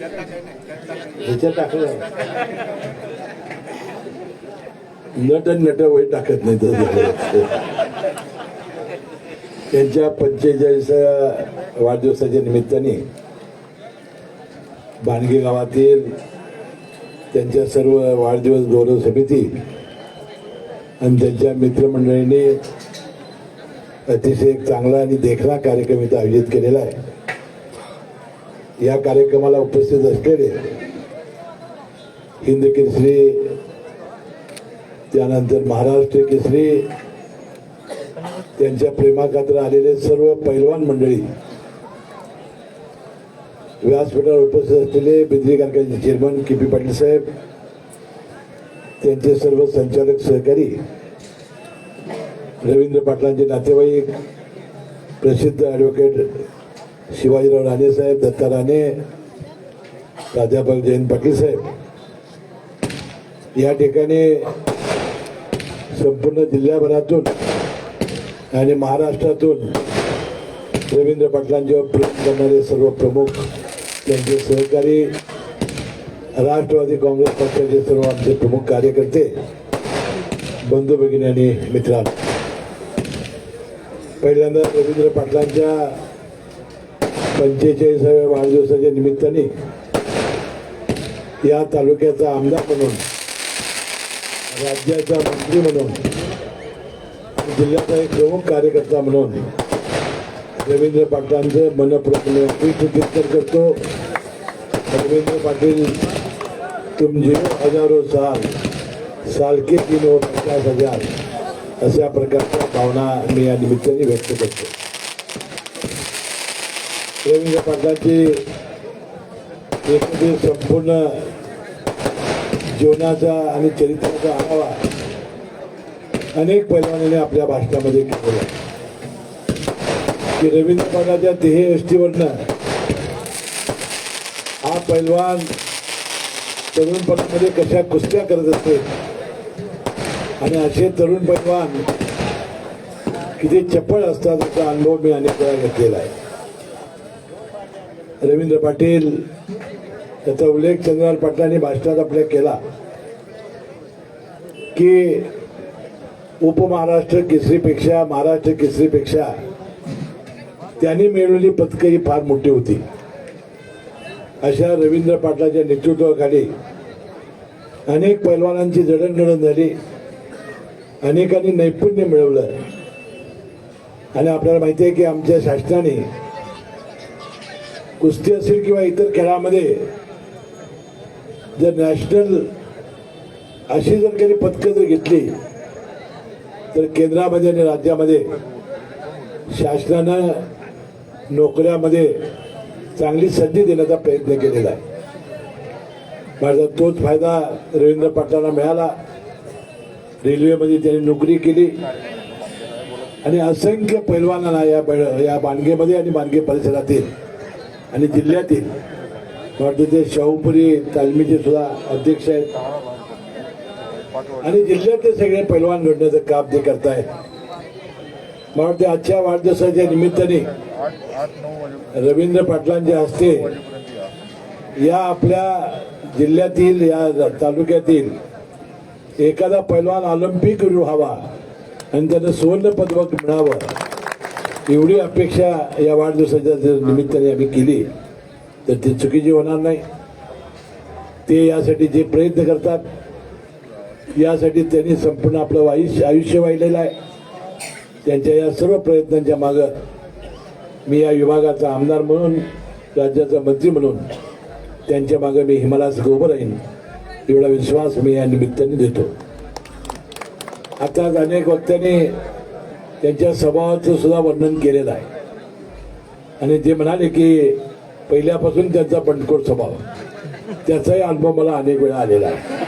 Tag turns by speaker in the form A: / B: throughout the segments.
A: ह्याच्यात टाकलं. नट आणि नट वय टाकत नाही त्यांच्या पंचेचाळीस वाढदिवसाच्या निमित्ताने बाणगे गावातील त्यांच्या सर्व वाढदिवस गौरव समिती आणि त्यांच्या मित्रमंडळींनी अतिशय चांगला आणि देखणा कार्यक्रम इथं आयोजित केलेला आहे. या कार्यक्रमाला उपस्थित असलेले हिंद केसरी त्यानंतर महाराष्ट्र केसरी त्यांच्या प्रेमाखातर आलेले सर्व पैलवान मंडळी व्यासपीठावर उपस्थित असलेले बिजली कारखान्याचे चेअरमन के पी पाटील साहेब त्यांचे सर्व संचालक सहकारी रवींद्र पाटलांचे नातेवाईक प्रसिद्ध ॲडव्होकेट शिवाजीराव राणे साहेब दत्ता राणे प्राध्यापक जयंत पाटील साहेब. या ठिकाणी संपूर्ण जिल्ह्याभरातून आणि महाराष्ट्रातून रवींद्र पाटलांच्यावर प्रेम करणारे सर्व प्रमुख त्यांचे सहकारी राष्ट्रवादी काँग्रेस पक्षाचे सर्व आमचे प्रमुख कार्यकर्ते बंधू भगिनी आणि मित्रांनो. पहिल्यांदा रवींद्र पाटलांच्या पंचेचाळीसाव्या वाढदिवसाच्या निमित्ताने या तालुक्याचा आमदार म्हणून राज्याचा मंत्री म्हणून जिल्ह्याचा एक प्रमुख कार्यकर्ता म्हणून रवींद्र पाटलांचं मनपूर्वक मी करतो. रवींद्र पाटील तुम हजारो साल साल के तीन हो पचास हजार अशा प्रकारच्या भावना मी या निमित्ताने व्यक्त करतो. रवींद्र पाटलांची एकंदरीत संपूर्ण जीवनाचा आणि चरित्राचा आढावा अनेक पैलवानाने आपल्या भाषणामध्ये केलेला की रवींद्र पाटलाच्या देह हा पैलवान तरुणपणामध्ये कशा कुस्त्या करत असते? आणि असे तरुण पैलवान किती चपळ असतात याचा अनुभव मी अनेक वेळा घेतलेला आहे. रवींद्र पाटील त्याचा उल्लेख चंद्रलाल पाटलांनी भाषणात आपल्या केला की उपमहाराष्ट्र केसरीपेक्षा महाराष्ट्र केसरीपेक्षा त्यांनी मिळवलेली पदकं ही फार मोठी होती. अशा रवींद्र पाटलाच्या नेतृत्वाखाली अनेक पैलवानांची जडणघडण झाली. अनेकांनी नैपुण्य मिळवलं. आणि आपल्याला माहिती आहे की आमच्या शासनाने कुस्ती असेल किंवा इतर खेळामध्ये जर नॅशनल अशी जर काही पदकं जर घेतली तर केंद्रामध्ये आणि राज्यामध्ये शासनानं नोकऱ्यामध्ये चांगली संधी देण्याचा प्रयत्न केलेला आहे. माझा तोच फायदा रवींद्र पाटलांना मिळाला रेल्वेमध्ये त्यांनी नोकरी केली आणि असंख्य पैलवानांना या या बाणगेमध्ये आणि बाणगे परिसरातील आणि जिल्ह्यातील वाटते ते शाहूपुरी तालमीचे सुद्धा अध्यक्ष आहेत. आणि जिल्ह्यातले सगळे पैलवान घडण्याचं काम ते करतायत. मला वाटते आजच्या वाढदिवसाच्या निमित्ताने रवींद्र पाटलांच्या हस्ते या आपल्या जिल्ह्यातील या तालुक्यातील एखादा पैलवान ऑलिम्पिक व्हावा आणि त्यानं सुवर्ण पदक मिळावं. एवढी अपेक्षा या वाढदिवसाच्या जर निमित्ताने आम्ही केली तर ती चुकीची होणार नाही. ते यासाठी जे प्रयत्न करतात यासाठी त्यांनी संपूर्ण आपलं आयुष्य आयुष्य वाहिलेलं आहे. त्यांच्या या सर्व प्रयत्नांच्या मागं मी या विभागाचा आमदार म्हणून राज्याचा मंत्री म्हणून त्यांच्या मागं मी हिमालयास उभं राहीन एवढा विश्वास मी या निमित्ताने देतो. आताच अनेक वक्त्यांनी त्यांच्या स्वभावाचं सुद्धा वर्णन केलेलं आहे. आणि ते म्हणाले की पहिल्यापासून त्यांचा बंडखोर स्वभाव. त्याचाही अनुभव मला अनेक वेळा आलेला आहे.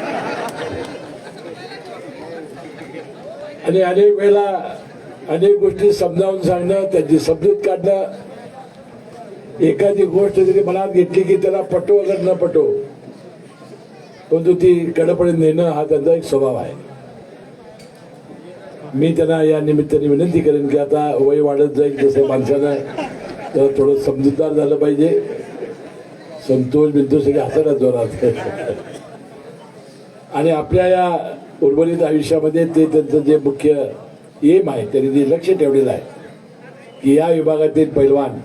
A: आणि अनेक वेळेला अनेक गोष्टी समजावून सांगणं त्यांची समजूत काढणं एखादी गोष्ट जरी मनात घेतली की त्याला पटो अगर न पटो परंतु ती कडपणे नेणं हा त्यांचा एक स्वभाव आहे. मी त्यांना या निमित्ताने विनंती करेन की आता वय वाढत जाईल जसं माणसानं तर थोडं समजूतदार झालं पाहिजे. संतोष बिंतोष सगळे हसरा जोरात. आणि आपल्या या उर्वरित आयुष्यामध्ये ते त्यांचं जे मुख्य एम आहे त्यांनी ते लक्ष ठेवलेलं आहे की या विभागातील पैलवान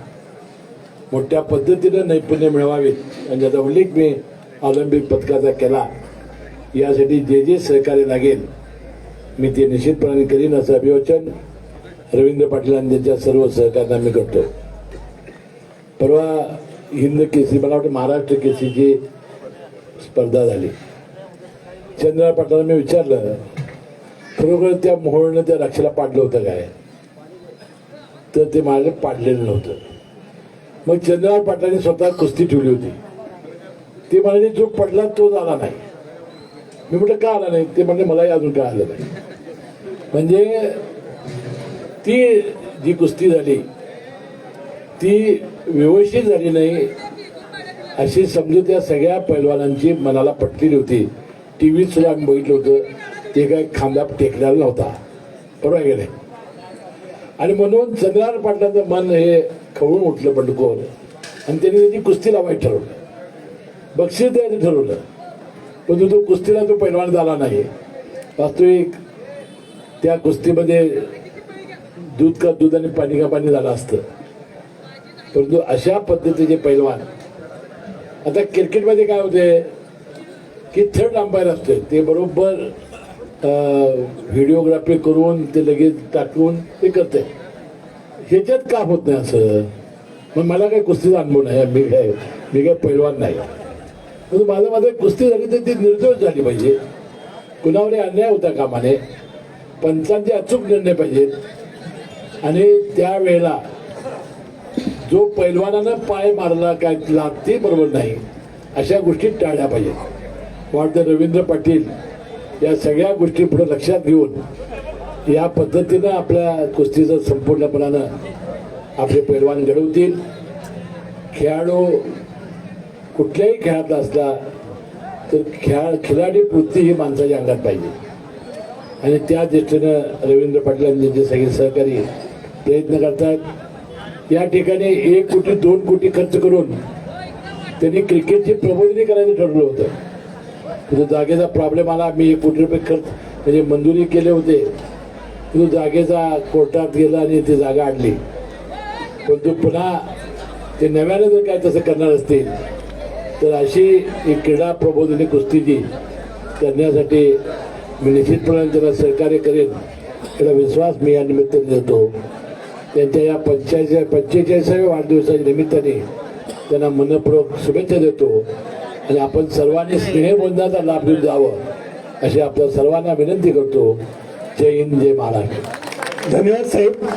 A: मोठ्या पद्धतीनं नैपुण्य मिळवावेत. आणि ज्याचा उल्लेख मी ऑलिम्पिक पदकाचा केला यासाठी जे जे सहकार्य लागेल मी ते निश्चितपणाने करीन असं अभिवचन रवींद्र पाटील आणि त्यांच्या सर्व सहकार्यांना मी करतो. परवा हिंद केसरी मला वाटतं महाराष्ट्र केसरीची स्पर्धा झाली. चंद्रा पाटलांना मी विचारलं खरोखर त्या मोहळनं त्या रक्षाला पाडलं होतं काय? तर ते माझ्या पाडलेलं नव्हतं. मग चंद्रराव पाटलांनी स्वतः कुस्ती ठेवली होती. ते म्हणाले जो पडला तो आला नाही. मी म्हटलं का आला नाही? ते म्हणजे मलाही अजून काय आलं नाही. म्हणजे ती जी कुस्ती झाली ती व्यवस्थित झाली नाही अशी समजू त्या सगळ्या पैलवानांची मनाला पटलेली होती. टी व्हीत सुद्धा आम्ही बघितलं होतं ते काय खांदा टेकलेला नव्हता. बरोबर गेले आणि म्हणून चंद्रार पाटलाचं मन हे खवळून उठलं बंडखोर. आणि त्यांनी त्याची कुस्ती लावायची ठरवलं. बक्षीस द्यायचं ठरवलं. पण तो कुस्तीला तो पैलवान झाला नाही. वास्तविक त्या कुस्तीमध्ये दूध का दूध आणि पाणी का पाणी झालं असतं. परंतु अशा पद्धतीचे पैलवान आता क्रिकेटमध्ये काय होते की थर्ड अंपायर असते ते बरोबर व्हिडिओग्राफी करून ते लगेच टाकून ते करते ह्याच्यात का होत नाही असं? मग मला काही कुस्तीचा अनुभव नाही मी काय मी काय पैलवान नाही. परंतु माझं माझं कुस्ती झाली तर ती निर्दोष झाली पाहिजे. कुणावर अन्याय होता कामाने. पंचांचे अचूक निर्णय पाहिजेत. आणि त्यावेळेला जो पैलवानानं पाय मारला काय लागते बरोबर नाही अशा गोष्टी टाळल्या पाहिजेत. वाटतं रवींद्र पाटील या सगळ्या गोष्टी पुढे लक्षात घेऊन या पद्धतीनं आपल्या कुस्तीचं संपूर्णपणानं आपले पैलवान घडवतील. खेळाडू कुठल्याही खेळातला असला तर खेळा खिलाडी वृत्ती ही माणसाच्या अंगात पाहिजे. आणि त्या दृष्टीनं रवींद्र पाटील आणि त्यांचे सगळे सहकारी प्रयत्न करतात या ठिकाणी एक कोटी दोन कोटी खर्च करून त्यांनी क्रिकेटची प्रबोधनी करायचं ठरवलं होतं. तो जागेचा प्रॉब्लेम आला मी एक कोटी रुपये खर्च म्हणजे मंजुरी केले होते. तो जागेचा कोर्टात गेला आणि ती जागा आणली. पण तो पुन्हा ते नव्यानं जर काय तसं करणार असतील तर अशी एक क्रीडा प्रबोधनी कुस्तीची करण्यासाठी मी निश्चितपणे त्यांना सहकार्य करेन याचा विश्वास मी या निमित्ताने देतो. त्यांच्या या पंचायत पंचेचाळीसाव्या वाढदिवसाच्या निमित्ताने त्यांना मनपूर्वक शुभेच्छा देतो. आणि आपण सर्वांनी स्नेहबंधाचा लाभ घेऊन जावं अशी आपल्या सर्वांना विनंती करतो. जय हिंद जय महाराष्ट्र.
B: धन्यवाद साहेब.